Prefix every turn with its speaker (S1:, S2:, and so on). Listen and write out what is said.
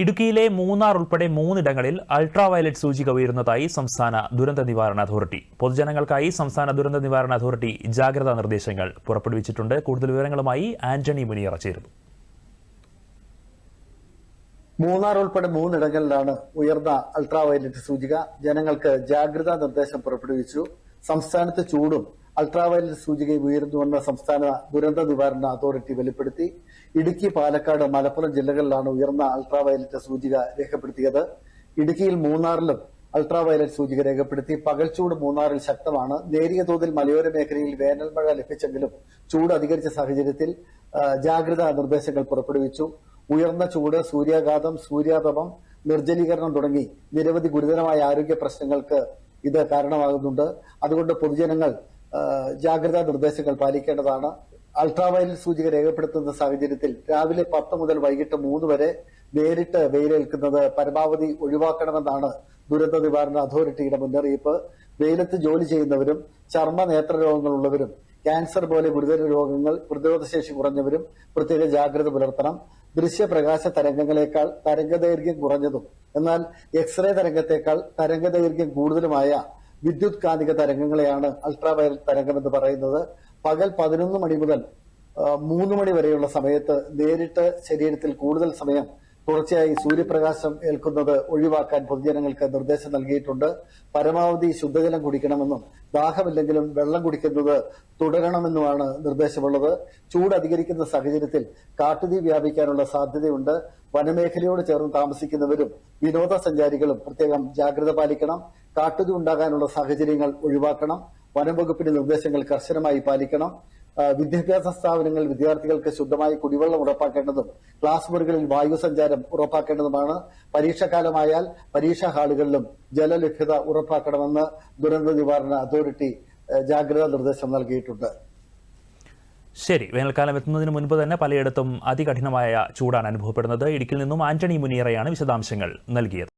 S1: ഇടുക്കിയിലെ മൂന്നാർ ഉൾപ്പെടെ മൂന്നിടങ്ങളിൽ ultra violet സൂചിക ഉയരുന്നതായി സംസ്ഥാന ദുരന്ത നിവാരണ അതോറിറ്റി. പൊതുജനങ്ങൾക്കായി സംസ്ഥാന ദുരന്ത നിവാരണ അതോറിറ്റി ജാഗ്രതാ നിർദ്ദേശങ്ങൾ പുറപ്പെടുവിച്ചിട്ടുണ്ട്. കൂടുതൽ വിവരങ്ങളുമായി ആന്റണി മുനിയറ ചേരുന്നു.
S2: മൂന്നാർ ഉൾപ്പെടെ മൂന്നിടങ്ങളിലാണ് ഉയർന്ന അൾട്രാ വയലറ്റ് സൂചിക. ജനങ്ങൾക്ക് ജാഗ്രതാ നിർദ്ദേശം പുറപ്പെടുവിച്ചു. സംസ്ഥാനത്ത് ചൂടും അൾട്രാവയലറ്റ് സൂചിക ഉയർന്നുവെന്ന സംസ്ഥാന ദുരന്ത നിവാരണ അതോറിറ്റി വെളിപ്പെടുത്തി ഇടുക്കി പാലക്കാട് മലപ്പുറം ജില്ലകളിലാണ് ഉയർന്ന അൾട്രാവയലറ്റ് സൂചിക രേഖപ്പെടുത്തിയത്. ഇടുക്കിയിൽ മൂന്നാറിലും അൾട്രാവയലറ്റ് സൂചിക രേഖപ്പെടുത്തി. പകൽച്ചൂട് മൂന്നാറിൽ ശക്തമാണ്. നേരിയ തോതിൽ മലയോര മേഖലയിൽ വേനൽ മഴ ലഭിച്ചെങ്കിലും ചൂട് അധികരിച്ച സാഹചര്യത്തിൽ ജാഗ്രതാ നിർദ്ദേശങ്ങൾ പുറപ്പെടുവിച്ചു. ഉയർന്ന ചൂട് സൂര്യാഘാതം സൂര്യാതപം നിർജലീകരണം തുടങ്ങി നിരവധി ഗുരുതരമായ ആരോഗ്യ പ്രശ്നങ്ങൾക്ക് ഇത് കാരണമാകുന്നുണ്ട്. അതുകൊണ്ട് പൊതുജനങ്ങൾ ജാഗ്രതാ നിർദ്ദേശങ്ങൾ പാലിക്കേണ്ടതാണ്. അൾട്രാവയലറ്റ് സൂചിക രേഖപ്പെടുത്തുന്ന സാഹചര്യത്തിൽ രാവിലെ പത്ത് മുതൽ വൈകിട്ട് മൂന്ന് വരെ നേരിട്ട് വെയിലേൽക്കുന്നത് പരമാവധി ഒഴിവാക്കണമെന്നാണ് ദുരന്ത നിവാരണ അതോറിറ്റിയുടെ മുന്നറിയിപ്പ്. വെയിലത്ത് ജോലി ചെയ്യുന്നവരും ചർമ്മ നേത്ര രോഗങ്ങളുള്ളവരും ക്യാൻസർ പോലെ ഗുരുതര രോഗങ്ങൾ പ്രതിരോധശേഷി കുറഞ്ഞവരും പ്രത്യേക ജാഗ്രത പുലർത്തണം. ദൃശ്യപ്രകാശ തരംഗങ്ങളെക്കാൾ തരംഗദൈർഘ്യം കുറഞ്ഞതും എന്നാൽ എക്സ്റേ തരംഗത്തേക്കാൾ തരംഗദൈർഘ്യം കൂടുതലുമായ വിദ്യുത് കാന്തിക തരംഗങ്ങളെയാണ് അൾട്രാവയലറ്റ് തരംഗം എന്ന് പറയുന്നത്. പകൽ പതിനൊന്ന് മണി മുതൽ മൂന്ന് മണി വരെയുള്ള സമയത്ത് നേരിട്ട് ശരീരത്തിൽ കൂടുതൽ സമയം തുടർച്ചയായി സൂര്യപ്രകാശം ഏൽക്കുന്നത് ഒഴിവാക്കാൻ പൊതുജനങ്ങൾക്ക് നിർദ്ദേശം നൽകിയിട്ടുണ്ട്. പരമാവധി ശുദ്ധജലം കുടിക്കണമെന്നും ദാഹമില്ലെങ്കിലും വെള്ളം കുടിക്കുന്നത് തുടരണമെന്നുമാണ് നിർദ്ദേശമുള്ളത്. ചൂട് അധികരിക്കുന്ന സാഹചര്യത്തിൽ കാട്ടുതീ വ്യാപിക്കാനുള്ള സാധ്യതയുണ്ട്. വനമേഖലയോട് ചേർന്ന് താമസിക്കുന്നവരും വിനോദസഞ്ചാരികളും പ്രത്യേകം ജാഗ്രത പാലിക്കണം. കാട്ടുതീ ഉണ്ടാകാനുള്ള സാഹചര്യങ്ങൾ ഒഴിവാക്കണം. വനം വകുപ്പിന്റെ നിർദ്ദേശങ്ങൾ കർശനമായി പാലിക്കണം. വിദ്യാഭ്യാസ സ്ഥാപനങ്ങൾ വിദ്യാർത്ഥികൾക്ക് ശുദ്ധമായി കുടിവെള്ളം ഉറപ്പാക്കേണ്ടതും ക്ലാസ് മുറികളിൽ വായു സഞ്ചാരം ഉറപ്പാക്കേണ്ടതുമാണ്. പരീക്ഷാകാലമായാൽ പരീക്ഷാ ഹാളുകളിലും ജലലഭ്യത ഉറപ്പാക്കണമെന്ന് ദുരന്ത നിവാരണ അതോറിറ്റി ജാഗ്രതാ നിർദ്ദേശം നൽകിയിട്ടുണ്ട്.
S1: ശരി വേനൽക്കാലം എത്തുന്നതിന് മുൻപ് തന്നെ പലയിടത്തും അതികഠിനമായ ചൂടാണ് അനുഭവപ്പെടുന്നത്. ഇടുക്കിയിൽ നിന്നും ആന്റണി മുനിയറയാണ് വിശദാംശങ്ങൾ നൽകിയത്.